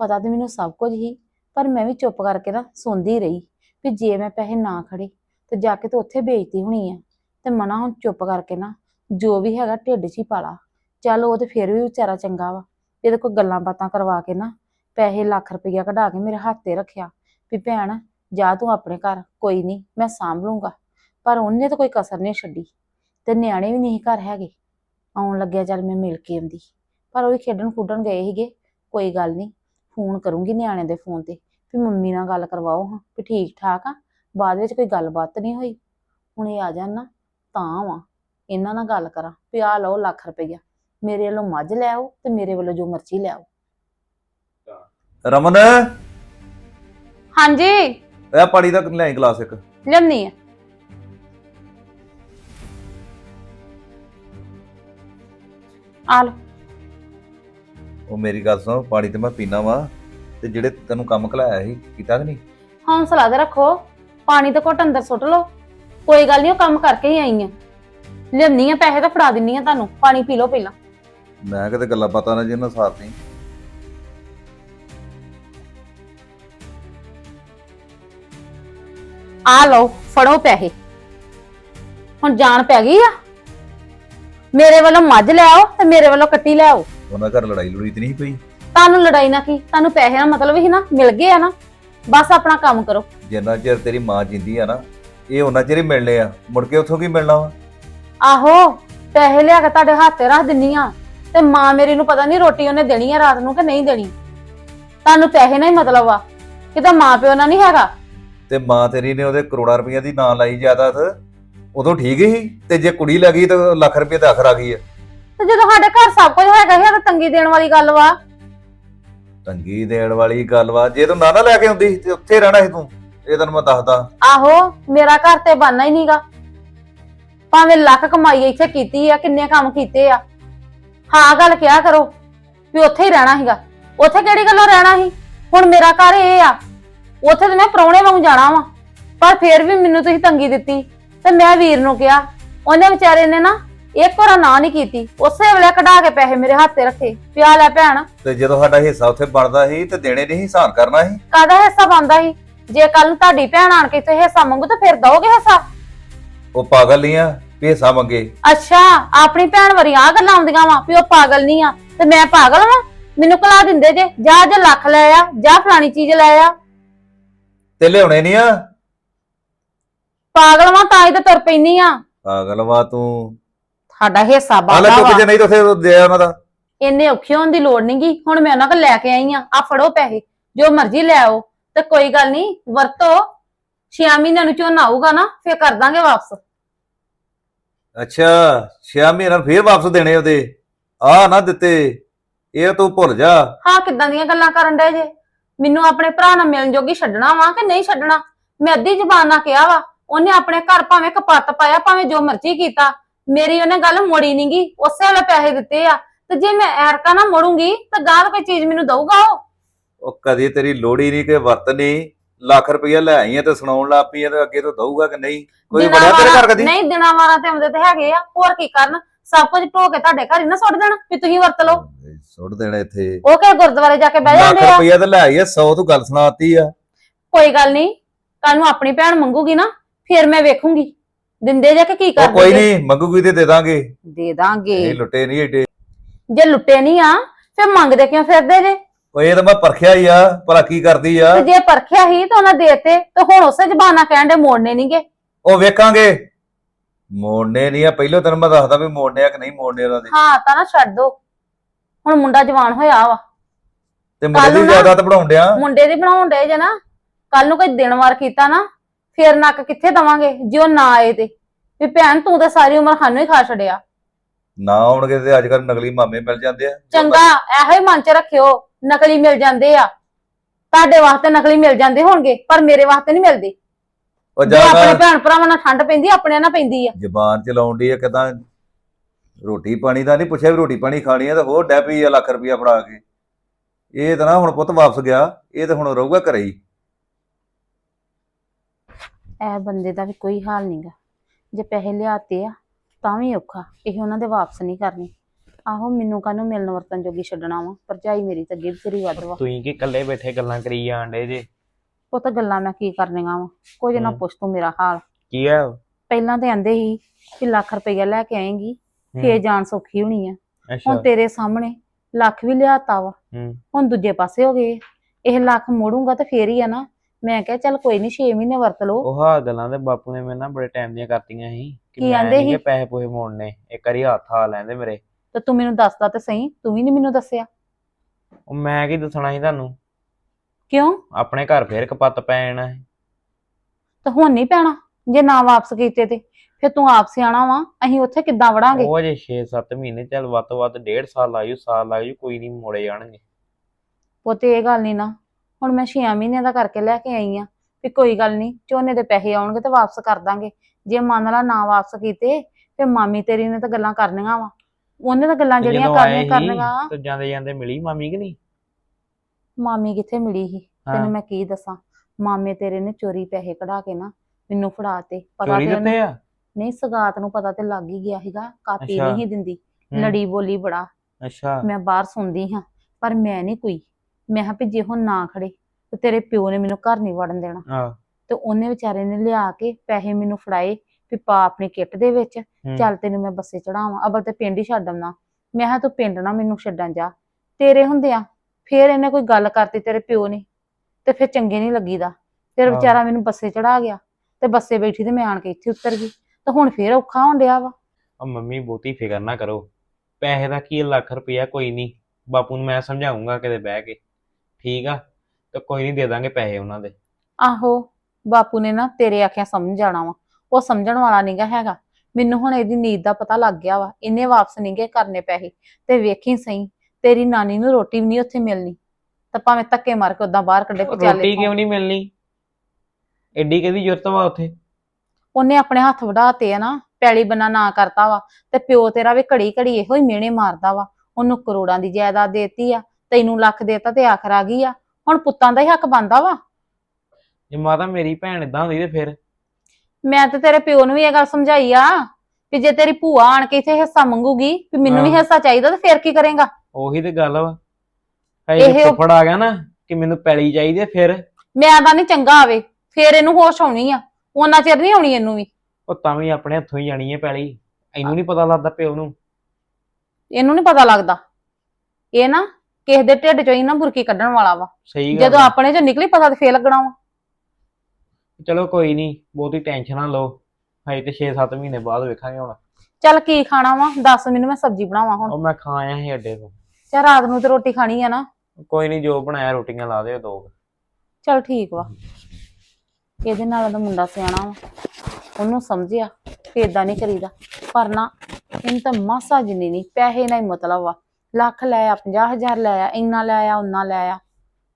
ਪਤਾ ਤੇ ਮੈਨੂੰ ਸਭ ਕੁਝ ਹੀ ਪਰ ਮੈਂ ਵੀ ਚੁੱਪ ਕਰਕੇ ਨਾ ਸੁਣਦੀ ਰਹੀ। ਵੀ ਜੇ ਮੈਂ ਪੈਸੇ ਨਾ ਖੜੇ ਤੇ ਜਾ ਕੇ ਤੇ ਉੱਥੇ ਬੇਇੱਜ਼ਤੀ ਹੋਣੀ ਆ, ਤੇ ਮਨਾ ਹੁਣ ਚੁੱਪ ਕਰਕੇ ਨਾ, ਜੋ ਵੀ ਹੈਗਾ ਢਿੱਡ 'ਚ ਹੀ ਪਾਲਾ ਚੱਲ ਉਹ ਤੇ ਫਿਰ ਵੀ ਵਿਚਾਰਾ ਚੰਗਾ ਵਾ ਇਹਦੇ ਕੋਈ ਗੱਲਾਂ ਬਾਤਾਂ ਕਰਵਾ ਕੇ ਨਾ ਪੈਸੇ ਲੱਖ ਰੁਪਈਆ ਕਢਾ ਕੇ ਮੇਰੇ ਹੱਥ ਤੇ ਰੱਖਿਆ, ਵੀ ਭੈਣ ਜਾ ਤੂੰ ਆਪਣੇ ਘਰ, ਕੋਈ ਨਹੀਂ ਮੈਂ ਸਾਂਭ ਲੂੰਗਾ ਪਰ ਉਹਨੇ ਤਾਂ ਕੋਈ ਕਸਰ ਨਹੀਂ ਛੱਡੀ, ਤੇ ਨਿਆਣੇ ਵੀ ਨਹੀਂ ਘਰ ਹੈਗੇ। ਆਉਣ ਲੱਗਿਆ ਚੱਲ ਮੈਂ ਮਿਲ ਕੇ ਆਉਂਦੀ। ਪਰ ਉਹ ਵੀ ਖੇਡਣ ਖੁੱਡਣ ਗਏ ਸੀਗੇ, ਕੋਈ ਗੱਲ ਨਹੀਂ, ਫੋਨ ਕਰੂੰਗੀ ਨਿਆਣੇ ਦੇ ਫੋਨ ਤੇ। ਵੀ ਮੰਮੀ ਨਾਲ ਗੱਲ ਕਰਵਾਓ ਹਾਂ ਵੀ ਠੀਕ ਠਾਕ ਆ ਬਾਅਦ ਵਿੱਚ ਕੋਈ ਗੱਲਬਾਤ ਨਹੀਂ ਹੋਈ। ਹੁਣ ਇਹ ਆ ਜਾਣ ਨਾ ਤਾਂ ਵਾ ਇਹਨਾਂ ਨਾਲ ਗੱਲ ਕਰਾਂ ਵੀ ਆ ਲਓ ਲੱਖ ਰੁਪਈਆ ਮੇਰੇ ਵੱਲੋਂ ਮੱਝ ਲੈ ਆਓ ਤੇ ਮੇਰੇ ਵੱਲੋਂ ਜੋ ਮਰਜ਼ੀ ਲੈ ਆਓ। ਰਮਨ? ਹਾਂਜੀ। ਇਹ ਪਾਣੀ ਦਾ ਲੈ ਗਲਾਸ ਇੱਕ। ਲਿਆਉਣੀ ਆ। ਆ ਲਓ। ਉਹ ਮੇਰੀ ਗੱਲ ਸੁਣ ਪਾਣੀ ਤੇ ਮੈਂ ਪੀਣਾ ਵਾ। ਤੇ ਜਿਹੜੇ ਤੈਨੂੰ ਕੰਮ ਘਲਾਇਆ ਸੀ ਕੀਤਾ ਕਿ ਨਹੀਂ? ਹੌਂਸਲਾ ਤੇ ਰੱਖੋ ਪਾਣੀ ਦਾ ਘੁੱਟ ਅੰਦਰ ਸੁੱਟ ਲਓ। ਕੋਈ ਗੱਲ ਨਹੀਂ ਉਹ ਕੰਮ ਕਰਕੇ ਹੀ ਆਈ ਆ। ਲਿਆਉਣੀ ਆ ਪੈਸੇ ਤਾਂ ਫੜਾ ਦਿੰਨੀ ਆ ਤੁਹਾਨੂੰ ਪਾਣੀ ਪੀ ਲਓ ਪਹਿਲਾਂ। ਮੈਂ ਕਿਤੇ ਗੱਲਾਂ ਬਾਤਾਂ ਨਾਲ ਜਿਹਨਾਂ ਸਾਰਦੀ। ਆ ਲਓ ਫੜੋ ਪੈਸੇ। ਹੁਣ ਜਾਣ ਪੈ ਗਈ ਆ। ਮੇਰੇ ਵੱਲੋਂ ਮੱਝ ਲੈ ਆਓ ਤੇ ਮੇਰੇ ਵੱਲੋਂ ਕੱਟੀ ਲੈ ਆਓ। ਉਹਨਾਂ ਘਰ ਲੜਾਈ ਲੜੂਈ ਤੇ ਨਹੀਂ ਪਈ? ਤੁਹਾਨੂੰ ਲੜਾਈ ਨਾ ਕੀ ਤੁਹਾਨੂੰ ਪੈਸੇ ਦਾ ਮਤਲਬ ਹੀ ਨਾ ਮਿਲ ਗਏ ਆ ਨਾ। ਬਸ ਆਪਣਾ ਕੰਮ ਕਰੋ। ਜਿੰਨਾ ਚਿਰ ਤੇਰੀ ਮਾਂ ਜਿੰਦੀ ਆ ਨਾ ਇਹ ਉਹਨਾਂ ਚਿਰ ਹੀ ਮਿਲਣੇ ਆ। ਮੁੜ ਕੇ ਉੱਥੋਂ ਕੀ ਮਿਲਣਾ ਵਾ? ਆਹੋ ਪੈਸੇ ਲਿਆ ਕੇ ਤੁਹਾਡੇ ਹੱਥ ਤੇ ਰੱਖ ਦਿੰਨੀ ਆ। ਤੇ ਮਾਂ ਮੇਰੀ ਨੂੰ ਪਤਾ ਨਹੀਂ ਰੋਟੀ ਉਹਨੇ ਦੇਣੀ ਆ ਰਾਤ ਨੂੰ ਕਿ ਨਹੀਂ ਦੇਣੀ। ਤੁਹਾਨੂੰ ਪੈਸੇ ਨਾਲ ਹੀ ਮਤਲਬ ਆ। ਕਿਤੇ ਮਾਂ ਪਿਓ ਨਾਲ ਨਹੀਂ ਹੈਗਾ। ਤੇ ਮਾਂ ਤੇਰੀ ਨੇ ਉਹਦੇ ਕਰੋੜਾਂ ਰੁਪਈਆ ਦੀ ਨਾਂ ਲਾਈ ਜਾਇਦਾਦ ਉਦੋਂ ਠੀਕ ਹੀ ਤੇ ਜੇ ਕੁੜੀ ਲੱਗੀ ਤਾਂ ਲੱਖ ਰੁਪਏ ਤੇ ਆਖਰ ਆ ਗਈ ਆ। ਤੇ ਜਦੋਂ ਸਾਡੇ ਘਰ ਸਭ ਕੁਝ ਹੈਗਾ ਹੈ ਤਾਂ ਤੰਗੀ ਦੇਣ ਵਾਲੀ ਗੱਲ ਵਾ। ਤੰਗੀ ਦੇਣ ਵਾਲੀ ਗੱਲ ਜੇ ਤੂੰ ਨਾ ਨਾ ਲੈ ਕੇ ਆਉਂਦੀ, ਤੇ ਉੱਥੇ ਰਹਿਣਾ ਸੀ ਤੂੰ, ਇਹ ਤੈਨੂੰ ਮੈਂ ਦੱਸਦਾ। ਆਹੋ, ਮੇਰਾ ਘਰ ਤੇ ਬਣਨਾ ਹੀ ਨਹੀਂਗਾ। ਭਾਵੇਂ ਲੱਖ ਕਮਾਈ ਇੱਥੇ ਕੀਤੀ ਆ, ਕਿੰਨੇ ਕੰਮ ਕੀਤੇ ਆ। ਹਾਂ, ਗੱਲ ਕਿਹਾ ਕਰੋ, ਵੀ ਉੱਥੇ ਹੀ ਰਹਿਣਾ ਸੀਗਾ। ਉੱਥੇ ਕਿਹੜੀ ਗੱਲੋਂ ਰਹਿਣਾ ਸੀ? ਹੁਣ ਮੇਰਾ ਘਰ ਇਹ ਆ, ਉੱਥੇ ਤੇ ਮੈਂ ਪ੍ਰਾਹੁਣੇ ਵਾਂਗ ਜਾਣਾ ਵਾ। ਪਰ ਫੇਰ ਵੀ ਮੈਨੂੰ ਤੁਸੀਂ ਤੰਗੀ ਦਿੱਤੀ, ਤੇ ਮੈਂ ਵੀਰ ਨੂੰ ਕਿਹਾ, ਉਹਨੇ ਵਿਚਾਰੇ ਨੇ ਨਾ ਇੱਕ ਵਾਰ ਨਾ ਨਹੀਂ ਕੀਤੀ ਉਸੇ ਵੇਲੇ ਕਢਾ ਕੇ ਪੈਸੇ ਮੇਰੇ ਹੱਥ ਤੇ ਰੱਖੇ ਪਿਆ ਲੈ ਭੈਣ। ਤੇ ਜਦੋਂ ਸਾਡਾ ਹਿੱਸਾ ਉੱਥੇ ਬਣਦਾ ਸੀ ਤੇ ਦੇਣੇ ਨਹੀਂ ਹਿਸਾਨ ਕਰਨਾ ਸੀ? ਕਾਹਦਾ ਹਿੱਸਾ ਬੰਦਾ ਸੀ? ਜੇ ਕੱਲ ਨੂੰ ਤੁਹਾਡੀ ਭੈਣ ਆਣ ਕੇ ਇੱਥੇ ਹਿੱਸਾ ਮੰਗੂ ਤਾਂ ਫਿਰ ਦਓਗੇ ਹਿੱਸਾ? ਉਹ ਪਾਗਲ ਨਹੀਂ ਆ ਵੀ ਹਿੱਸਾ ਮੰਗੇ। ਅੱਛਾ ਆਪਣੀ ਭੈਣ ਵਰੀ ਆ ਗੱਲਾਂ ਆਉਂਦੀਆਂ ਵਾ ਵੀ ਉਹ ਪਾਗਲ ਨਹੀਂ ਆ ਤੇ ਮੈਂ ਪਾਗਲ ਵਾਂ? ਮੈਨੂੰ ਕਲਾ ਦਿੰਦੇ ਜੇ ਜਾ ਜੇ ਲੱਖ ਲੈ ਆ ਜਾ ਫਲਾਣੀ ਚੀਜ਼ ਲੈ ਆ। ਤੇ ਲਿਆਉਣੇ ਨਹੀਂ ਆ? ਪਾਗਲ ਵਾਂ ਤਾਂ ਹੀ ਤਾਂ ਤੁਰ ਪੈਣੀ ਆ। ਪਾਗਲ ਵਾ ਤੂੰ। ਸਾਡਾ ਹਿੱਸਾ ਹਾਲੇ ਬਾਦਾ ਚੁੱਕ ਵਾ। ਨਹੀਂ ਤਾਂ ਉੱਥੇ ਦੇ ਉਹਨਾਂ ਦਾ ਇੰਨੇ ਔਖੇ ਹੋਣ ਦੀ ਲੋੜ ਨਹੀਂਗੀ ਹੁਣ ਮੈਂ ਉਹਨਾਂ ਕੋਲ ਲੈ ਕੇ ਆਈ ਆ ਆ ਫੜੋ ਪੈਸੇ ਜੋ ਮਰਜ਼ੀ ਲੈ ਆਓ। ਤੇ ਕੋਈ ਗੱਲ ਨਹੀਂ ਵਰਤੋ। 6 ਮਹੀਨਿਆਂ ਨੂੰ ਝੋਨਾ ਆਊਗਾ ਨਾ ਫੇਰ ਕਰ ਦਾਂਗੇ ਵਾਪਸ। ਅੱਛਾ 6 ਮਹੀਨੇ ਨਾਲ ਫੇਰ ਵਾਪਸ ਦੇਣੇ ਉਹਦੇ। ਆ ਨਾ ਦਿੱਤੇ ਇਹ ਤੂੰ ਭੁੱਲ ਜਾ। ਹਾਂ ਕਿੱਦਾਂ ਦੀਆਂ ਗੱਲਾਂ ਕਰਨ ਡਏ ਜੇ? ਮੈਨੂੰ ਆਪਣੇ ਭਰਾ ਨਾਲ ਮਿਲਣ ਜੋਗੀ ਛੱਡਣਾ ਵਾ ਕਿ ਨਹੀਂ ਛੱਡਣਾ? ਮੈਂ ਅੱਧੀ ਜ਼ਬਾਨ ਨਾਲ ਕਿਹਾ ਵਾ ਉਹਨੇ ਆਪਣੇ ਘਰ ਭਾਵੇਂ ਕਪੱਤ ਪਾਇਆ ਭਾਵੇਂ ਜੋ ਮਰਜ਼ੀ ਕੀਤਾ। ਮੇਰੀ ਉਹਨੇ ਗੱਲ ਮੋੜੀ ਨਹੀਂਗੀ ਉਸੇ ਵੇਲੇ ਪੈਸੇ ਦਿੱਤੇ ਆ। ਤੇ ਜੇ ਮੈਂ ਐਰਕਾ ਨਾ ਮੋੜੂੰਗੀ ਤਾਂ ਗਾਹ ਕੋਈ ਚੀਜ਼ ਮੈਨੂੰ ਦਊਗਾ ਉਹ? ਉਹ ਕਦੇ ਤੇਰੀ ਲੋੜੀ ਨਹੀਂ ਕਿ ਵਰਤਨੀ ਲੱਖ ਰੁਪਈਆ ਲੈ ਆਈ ਆ ਤੇ ਸੁਣਾਉਣ ਲੱਗ ਪਈ ਆ ਤੇ ਅੱਗੇ ਤੋਂ ਦਊਗਾ ਕਿ ਨਹੀਂ? ਕੋਈ ਦਿਨਾਂ ਬੜਿਆ ਤੇਰੇ ਘਰ ਵਾਰਾਂ- ਕਦੀ? ਨਹੀਂ ਦਿਨਾਂ ਵਾਰਾਂ ਤੇ ਆਉਂਦੇ ਤੇ ਹੈਗੇ ਆ। ਹੋਰ ਕੀ ਕਰਨ? ਸਭ ਕੁਝ ਢੋ ਕੇ ਤੁਹਾਡੇ ਘਰ ਹੀ ਨਾ ਸੁੱਟ ਦੇਣ ਵੀ ਤੁਸੀਂ ਵਰਤ ਲਓ। ਸੁੱਟ ਦੇਣਾ ਇੱਥੇ। ਉਹ ਕਿ ਗੁਰਦੁਆਰੇ ਜਾ ਕੇ ਬਹਿ ਲੱਖ ਜਾਂਦੇ ਆ? ਰੁਪਈਆ ਤੇ ਲੈ ਆਈ ਆ 100 ਤੂੰ ਗੱਲ ਸੁਣਾਤੀ ਆ। ਕੋਈ ਗੱਲ ਨਹੀਂ ਕੱਲ ਨੂੰ ਆਪਣੀ ਭੈਣ ਮੰਗੂਗੀ ਨਾ ਫਿਰ ਮੈਂ ਵੇਖੂੰਗੀ। ਦਿੰਦੇ ਜਾ ਕੇ ਕੀ ਉਹ ਕਰਦੇ ਕੋਈ ਜੇ। ਨਹੀਂ ਮੰਗੂਗੀ ਤੇ ਦੇ ਦਾਂਗੇ। ਦੇ ਦਾਂਗੇ। ਇਹ ਲੁੱਟੇ ਨਹੀਂ ਏਡੇ। ਜੇ ਲੁੱਟੇ ਨਹੀਂ ਆ ਫਿਰ ਮੰਗਦੇ ਕਿਉਂ ਫਿਰਦੇ ਜੇ? ਉਹ ਇਹ ਤਾਂ ਮੈਂ ਪਰਖਿਆ ਹੀ ਆ ਭਲਾ ਕੀ ਕਰਦੀ ਆ। ਤੇ ਜੇ ਪਰਖਿਆ ਹੀ ਤਾਂ ਉਹਨਾਂ ਦੇਤੇ ਤੇ ਹੁਣ ਉਸੇ ਜ਼ਬਾਨਾਂ ਕਹਿਣ ਦੇ ਮੋੜਨੇ ਨਹੀਂਗੇ ਉਹ ਵੇਖਾਂਗੇ। ਮੋੜਨੇ ਨਹੀਂ ਆ ਪਹਿਲਾਂ ਤੈਨੂੰ ਮੈਂ ਦੱਸਦਾ ਵੀ ਮੋੜਨੇ ਆ ਕਿ ਨਹੀਂ ਮੋੜਨੇ ਉਹਨਾਂ ਦੇ। ਹਾਂ ਤਾਂ ਨਾ ਛੱਡ ਦੋ। ਹੁਣ ਮੁੰਡਾ ਜਵਾਨ ਹੋਇਆ ਵਾ। ਤੇ ਮੁੰਡੇ ਕੱਲ੍ਹ ਦੀ ਨੂੰ ਨਾ- ਜਾਇਦਾਦ ਬਣਾਉਣ ਡਿਆ। ਮੁੰਡੇ ਦੀ ਬਣਾਉਣ ਡੇ ਜੇ ਨਾ। ਕੱਲ ਨੂੰ ਕੋਈ ਦਿਨ ਵਾਰ ਕੀਤਾ ਨਾ ਫੇਰ ਨੱਕ ਕਿੱਥੇ ਦਵਾਂਗੇ ਜੇ ਉਹ ਨਾ ਆਏ ਤੇ? ਵੀ ਭੈਣ ਤੂੰ ਤਾਂ ਸਾਰੀ ਉਮਰ ਖਾਨੂੰ ਹੀ ਖਾ ਛੜਿਆ ਨਾ ਆਉਣਗੇ ਤੇ ਅੱਜ ਕੱਲ ਨਕਲੀ ਮਾਮੇ ਮਿਲ ਜਾਂਦੇ ਆ। ਚੰਗਾ ਇਹੋ ਹੀ ਮਨ ਚ ਰੱਖਿਓ ਨਕਲੀ ਮਿਲ ਜਾਂਦੇ ਆ। ਤੁਹਾਡੇ ਵਾਸਤੇ ਨਕਲੀ ਮਿਲ ਜਾਂਦੇ ਹੋਣਗੇ ਪਰ ਮੇਰੇ ਵਾਸਤੇ ਨਹੀਂ ਮਿਲਦੇ। ਉਹ ਜੇ ਆਪਣੇ ਭੈਣ ਭਰਾਵਾਂ ਨਾਲ ਠੰਡ ਪੈਂਦੀ ਆਪਣੇ ਨਾਲ ਪੈਂਦੀ ਆ। ਜ਼ਬਾਨ ਚਲਾਉਣ ਦੀ ਆ ਕਿਦਾਂ ਰੋਟੀ ਪਾਣੀ ਦਾ ਨਹੀਂ ਪੁੱਛਿਆ ਵੀ ਰੋਟੀ ਪਾਣੀ ਖਾਣੀ ਆ ਤਾਂ ਹੋਰ ਡੈ ਪਈ ਆ ਲੱਖ ਰੁਪਇਆ ਫੜਾ ਕੇ। ਇਹ ਤਾਂ ਨਾ ਹੁਣ ਪੁੱਤ ਵਾਪਸ ਗਿਆ ਇਹ ਤਾਂ ਹੁਣ ਰਹੂਗਾ ਘਰੇ ਹੀ। ਇਹ ਬੰਦੇ ਦਾ ਵੀ ਕੋਈ ਹਾਲ ਨਹੀਂਗਾ ਜੇ ਪੈਸੇ ਲਿਆਤੇ ਆ ਤਾਂ ਵੀ ਔਖਾ। ਇਹ ਉਹਨਾਂ ਦੇ ਵਾਪਸ ਨਹੀਂ ਕਰਨੇ। ਆਹੋ ਮੈਨੂੰ ਕਾਹਨੂੰ ਮਿਲਣ ਵਰਤਨ ਜੋਗੀ ਛੱਡਣਾ ਵਾ? ਭਰਜਾਈ ਮੇਰੀ ਤਾਂ ਅੱਗੇ ਵੀ ਤੇਰੀ ਵੱਧ ਵਾ। ਤੁਸੀਂ ਕੀ ਇਕੱਲੇ ਬੈਠੇ ਗੱਲਾਂ ਕਰੀ ਜਾਂਦੇ ਜੇ? ਉਹ ਤਾਂ ਗੱਲਾਂ ਮੈਂ ਕੀ ਕਰਨੀਆਂ ਵਾ? ਕੁਝ ਨਾ। ਪੁੱਛ ਤੂੰ ਮੇਰਾ ਹਾਲ। ਕੀ ਆ? ਪਹਿਲਾਂ ਤੇ ਆਂਦੇ ਸੀ ਕਿ ਲੱਖ ਰੁਪਈਆ ਲੈ ਕੇ ਆਏਂਗੀ ਫੇਰ ਜਾਨ ਸੌਖੀ ਹੋਣੀ ਆ। ਹੁਣ ਤੇਰੇ ਸਾਹਮਣੇ ਲੱਖ ਵੀ ਲਿਆਤਾ ਵਾ। ਹੁਣ ਦੂਜੇ ਪਾਸੇ ਹੋ ਗਏ। ਇਹ ਲੱਖ ਮੋੜੂੰਗਾ ਤਾਂ ਫੇਰ ਹੀ ਆ ਨਾ। ਮੈਂ ਕਿਹਾ ਚੱਲ ਕੋਈ ਨਹੀਂ 6 ਮਹੀਨੇ ਵਰਤ ਲਓ। ਉਹ ਹਾਂ ਗੱਲਾਂ ਤੇ ਬਾਪੂ ਨੇ ਮੇਰੇ ਨਾਲ ਬੜੇ ਟਾਈਮ ਦੀਆਂ ਕਰਤੀਆਂ ਸੀ ਕਿ ਮੈਂ ਆਂਦੇ ਨੀ ਸੀ? ਗੇ ਪੈਸੇ ਪੂਸੇ ਮੋੜਨੇ ਇੱਕ ਵਾਰੀ ਹੱਥ ਆ ਲੈਂਦੇ ਮੇਰੇ। ਤੇ ਤੂੰ ਮੈਨੂੰ ਦੱਸਦਾ ਤੇ ਸਹੀ ਤੂੰ ਵੀ ਨਹੀਂ ਮੈਨੂੰ ਦੱਸਿਆ। ਉਹ ਮੈਂ ਕੀ ਦੱਸਣਾ ਸੀ ਤੁਹਾਨੂੰ? ਕਿਉਂ? ਆਪਣੇ ਘਰ ਫੇਰ ਕਪੱਤ ਪੈ ਜਾਣਾ ਸੀ। ਤੇ ਹੁਣ ਨਹੀਂ ਪੈਣਾ ਜੇ ਨਾ ਵਾਪਸ ਕੀਤੇ ਤੇ ਫਿਰ ਤੂੰ ਆਪ ਸਿਆਣਾ ਵਾ ਅਸੀਂ ਉੱਥੇ ਕਿੱਦਾਂ ਵੜਾਂਗੇ? ਉਹ ਅਜੇ 6-7 ਮਹੀਨੇ ਚੱਲ ਵੱਧ ਤੋਂ ਵੱਧ ਡੇਢ ਸਾਲ ਲਾਜੂ ਸਾਲ ਲਾਜੂ ਕੋਈ ਨਹੀਂ ਮੋੜੇ ਜਾਣਗੇ। ਪੁੱਤੇ ਇਹ ਗੱਲ ਨਹੀਂ ਨਾ ਹੁਣ ਮੈਂ 6 ਮਹੀਨਿਆਂ ਦਾ ਕਰਕੇ ਲੈ ਕੇ ਆਈ ਆ ਵੀ ਕੋਈ ਗੱਲ ਨਹੀਂ ਝੋਨੇ ਦੇ ਪੈਸੇ ਆਉਣਗੇ ਤੇ ਵਾਪਸ ਕਰ ਦਾਂਗੇ। ਜੇ ਮੰਨ ਲਾ ਨਾ ਵਾਪਸ ਕੀਤੇ ਤੇ ਮਾਮੀ ਤੇਰੀ ਨੇ ਤਾਂ ਗੱਲਾਂ ਕਰਨੀਆਂ ਵਾ। ਉਹਨੇ ਤਾਂ ਗੱਲਾਂ ਜਿਹੜੀਆਂ ਕਰਨੀਆਂ ਕਰਨੀਆਂ। ਤੇ ਜਾਂਦੇ ਜਾਂਦੇ ਮਿਲੀ ਮਾਮੀ ਕਿ ਨਹੀਂ? ਮਾਮੀ ਕਿੱਥੇ ਮਿਲੀ ਸੀ। ਤੈਨੂੰ ਮੈਂ ਕੀ ਦੱਸਾਂ? ਮਾਮੇ ਤੇਰੇ ਨੇ ਚੋਰੀ ਪੈਸੇ ਕਢਾ ਕੇ ਨਾ ਮੈਨੂੰ ਫੜਾਤੇ ਪਤਾ ਤੇ ਉਹਨੂੰ ਦਿੱਤੇ ਆ? ਨਹੀਂ ਸਗਾਤ ਨੂੰ ਪਤਾ ਤੇ ਲੱਗ ਹੀ ਗਿਆ ਸੀਗਾ ਕਾਤੀ। ਨਹੀਂ ਦਿੰਦੀ। ਲੜੀ ਬੋਲੀ ਬੜਾ। ਅੱਛਾ। ਮੈਂ ਬਾਹਰ ਸੁਣਦੀ ਹਾਂ ਪਰ ਮੈਂ ਨਹੀਂ ਕੋਈ। ਮੈਂ ਕਿਹਾ ਵੀ ਜੇ ਹੁਣ ਨਾ ਖੜੇ ਤੇ ਤੇਰੇ ਪਿਓ ਨੇ ਮੈਨੂੰ ਘਰ ਨਹੀਂ ਵੜਨ ਦੇਣਾ। ਆ ਤੇ ਉਹਨੇ ਵਿਚਾਰੇ ਨੇ ਲਿਆ ਕੇ ਪੈਸੇ ਮੈਨੂੰ ਫੜਾਏ ਵੀ ਪਾ ਆਪਣੀ ਕਿੱਟ ਦੇ ਵਿੱਚ ਚੱਲ ਤੈਨੂੰ ਮੈਂ ਬੱਸੇ ਚੜਾਵਾਂ। ਅਬਲ ਤੇ ਪਿੰਡ ਹੀ ਛੱਡ ਆਉਣਾ। ਮੈਂ ਕਿਹਾ ਤੂੰ ਪਿੰਡ ਨਾ ਮੈਨੂੰ ਛੱਡਣ ਜਾ। ਤੇਰੇ ਹੁੰਦਿਆਂ ਫੇਰ ਇਹਨੇ ਕੋਈ ਗੱਲ ਕਰਤੀ ਤੇਰੇ ਪਿਓ ਨੇ। ਤੇ ਫਿਰ ਚੰਗੇ ਨਹੀਂ ਲੱਗੀਦਾ। ਫਿਰ ਹਾਂ। ਵਿਚਾਰਾ ਮੈਨੂੰ ਬੱਸੇ ਚੜਾ ਗਿਆ। ਤੇ ਬੱਸੇ ਬੈਠੀ ਤੇ ਮੈਂ ਆਣ ਕੇ ਇੱਥੇ ਉਤਰ ਗਈ। ਤੇ ਹੁਣ ਫੇਰ ਔਖਾ ਹੋਣ ਡਿਆ ਵਾ। ਉਹ ਮੰਮੀ ਬਹੁਤੀ ਫਿਕਰ ਨਾ ਕਰੋ। ਪੈਸੇ ਦਾ ਕੀ ਲੱਖ ਰੁਪਇਆ ਕੋਈ ਨਹੀਂ। ਬਾਪੂ ਨੂੰ ਮੈਂ ਸਮਝਾਉਂਗਾ ਕਿਤੇ ਬਹਿ ਕੇ। ਠੀਕ ਆ ਤੇ ਕੋਈ ਨਹੀਂ ਦੇ ਦਾਂਗੇ ਪੈਸੇ ਉਹਨਾਂ ਦੇ। ਆਹੋ ਬਾਪੂ ਨੇ ਨਾ ਤੇਰੇ ਆਖਿਆ ਸਮਝ ਜਾਣਾ ਵਾ। ਉਹ ਸਮਝਣ ਵਾਲਾ ਨਹੀਂਗਾ ਹੈਗਾ। ਮੈਨੂੰ ਹੁਣ ਇਹਦੀ ਨੀਤ ਦਾ ਪਤਾ ਲੱਗ ਗਿਆ ਵਾ। ਇਹਨੇ ਵਾਪਸ ਨਹੀਂਗੇ ਕਰਨੇ ਪੈਸੇ। ਤੇ ਵੇਖੀ ਸਹੀ ਤੇਰੀ ਨਾਨੀ ਨੂੰ ਰੋਟੀ ਵੀ ਨਹੀਂ ਉੱਥੇ ਮਿਲਣੀ। ਤਾਂ ਭਾਵੇਂ ਧੱਕੇ ਮਾਰ ਕੇ ਉਦਾਂ ਬਾਹਰ ਕੱਢੇ ਕਿ ਚੱਲ ਰੋਟੀ। ਕਿਉਂ ਨਹੀਂ ਮਿਲਣੀ? ਐਡੀ ਕਿਹਦੀ ਜ਼ਰੂਰਤ ਵਾ ਉੱਥੇ? ਉਹਨੇ ਆਪਣੇ ਹੱਥ ਵਢਾਤੇ ਆ ਨਾ ਪੈਲੀ ਬੰਨਾ ਨਾ ਕਰਤਾ ਵਾ। ਤੇ ਪਿਓ ਤੇਰਾ ਵੀ ਘੜੀ ਘੜੀ ਇਹੋ ਹੀ ਮਿਹਣੇ ਮਾਰਦਾ ਵਾ। ਉਹਨੂੰ ਕਰੋੜਾਂ ਦੀ ਜਾਇਦਾਦ ਦੇਤੀ ਆ। ਤੈਨੂੰ ਲੱਖ ਦੇਤਾ ਤੇ ਆਖਰ ਆ ਗਈ ਆ। ਹੁਣ ਪੁੱਤਾਂ ਦਾ ਹੀ ਹੱਕ ਬਣਦਾ ਵਾ। ਜੇ ਮਾਤਾ ਮੇਰੀ ਭੈਣ ਇਦਾਂ ਹੁੰਦੀ ਤੇ ਫਿਰ? ਮੈਂ ਤੇ ਤੇਰੇ ਪਿਓ ਨੂੰ ਵੀ ਇਹ ਗੱਲ ਸਮਝਾਈ ਆ ਕਿ ਜੇ ਤੇਰੀ ਭੂਆ ਆਣ ਕੇ ਇੱਥੇ ਹਿੱਸਾ ਮੰਗੂਗੀ ਵੀ ਮੈਨੂੰ ਵੀ ਹਾਂ। ਹਿੱਸਾ ਚਾਹੀਦਾ ਤੇ ਫੇਰ ਕੀ ਕਰੇਗਾ? ਉਹੀ ਤੇ ਗੱਲ ਵਾ। ਇਹ ਇਹ- ਫੁੱਫੜ ਆ ਗਿਆ ਨਾ ਕਿ ਮੈਨੂੰ ਪੈਲੀ ਚਾਹੀਦੀ ਆ, ਫਿਰ? ਮੈਂ ਤਾਂ ਨਹੀਂ ਚੰਗਾ ਆਵੇ ਫੇਰ ਇਹਨੂੰ ਹੋਸ਼ ਆਉਣੀ ਆ। ਉਹਨਾਂ ਚਿਰ ਨਹੀਂ ਆਉਣੀ ਇਹਨੂੰ ਵੀ। ਉਹ ਤਾਂ ਵੀ ਆਪਣੇ ਹੱਥੋਂ ਹੀ ਜਾਣੀ ਹੈ ਪੈਲੀ। ਇਹਨੂੰ ਨਹੀਂ ਪਤਾ ਲੱਗਦਾ ਪਿਓ ਨੂੰ। ਇਹਨੂੰ ਨਹੀਂ ਪਤਾ ਲੱਗਦਾ। ਇਹ ਨਾ ਕਿਸੇ ਦੇ ਢਿੱਡ ਚੋਂ ਹੀ ਨਾ ਬੁਰਕੀ ਕੱਢਣ ਵਾਲਾ ਵਾ। ਸਹੀ ਗੱਲ ਜਦੋਂ ਆ। ਆਪਣੇ ਚੋਂ ਨਿਕਲੀ ਪਤਾ ਤੇ ਫੇਰ ਲੱਗਣਾ ਵਾ। ਚਲੋ ਕੋਈ ਨਹੀਂ ਬਹੁਤੀ ਟੈਨਸ਼ਨ ਨਾ ਲਓ। ਹਜੇ ਤੇ 6-7 ਮਹੀਨੇ ਬਾਅਦ ਵੇਖਾਂਗੇ ਹੁਣ। ਚੱਲ ਕੀ ਖਾਣਾ ਵਾ? ਦੱਸ ਮੈਨੂੰ ਮੈਂ ਸਬਜ਼ੀ ਬਣਾਵਾਂ ਹੁਣ। ਉਹ ਮੈਂ ਖਾ ਆਇਆ ਸੀ ਅੱਡੇ ਤੋਂ। ਚੱਲ ਰਾਤ ਨੂੰ ਤੇ ਰੋਟੀ ਖਾਣੀ ਆ ਨਾ। ਕੋਈ ਨਹੀਂ ਜੋ ਬਣਾਇਆ ਰੋਟੀਆਂ ਲਾ ਦਿਓ ਦੋ। ਕੁ। ਚੱਲ ਠੀਕ ਵਾ। ਇਹਦੇ ਨਾਲ ਦਾ ਮੁੰਡਾ ਸਿਆਣਾ ਵਾ। ਉਹਨੂੰ ਸਮਝਿਆ ਕਿ ਇਦਾਂ ਨਹੀਂ ਕਰੀਦਾ। ਪਰ ਨਾ ਇਹਨੂੰ ਤਾਂ ਮਾਸਾ ਜਿੰਨੀ ਨਹੀਂ ਪੈਸੇ ਨਾਲ ਹੀ ਮਤਲਬ ਵਾ ਲੱਖ ਲੈ ਆ 50000 ਲੈ ਆ, ਇੰਨਾ ਲੈ ਆ ਉਨਾ ਲੈ ਆ।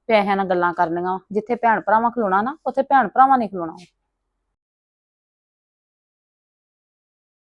ਪੈਸਿਆਂ ਨਾਲ ਗੱਲਾਂ ਕਰਨੀਆਂ ਜਿੱਥੇ ਭੈਣ ਭਰਾਵਾਂ ਖਲੋਣਾ ਨਾ, ਉੱਥੇ ਭੈਣ ਭਰਾਵਾਂ ਨਹੀਂ ਖਲੋਣਾ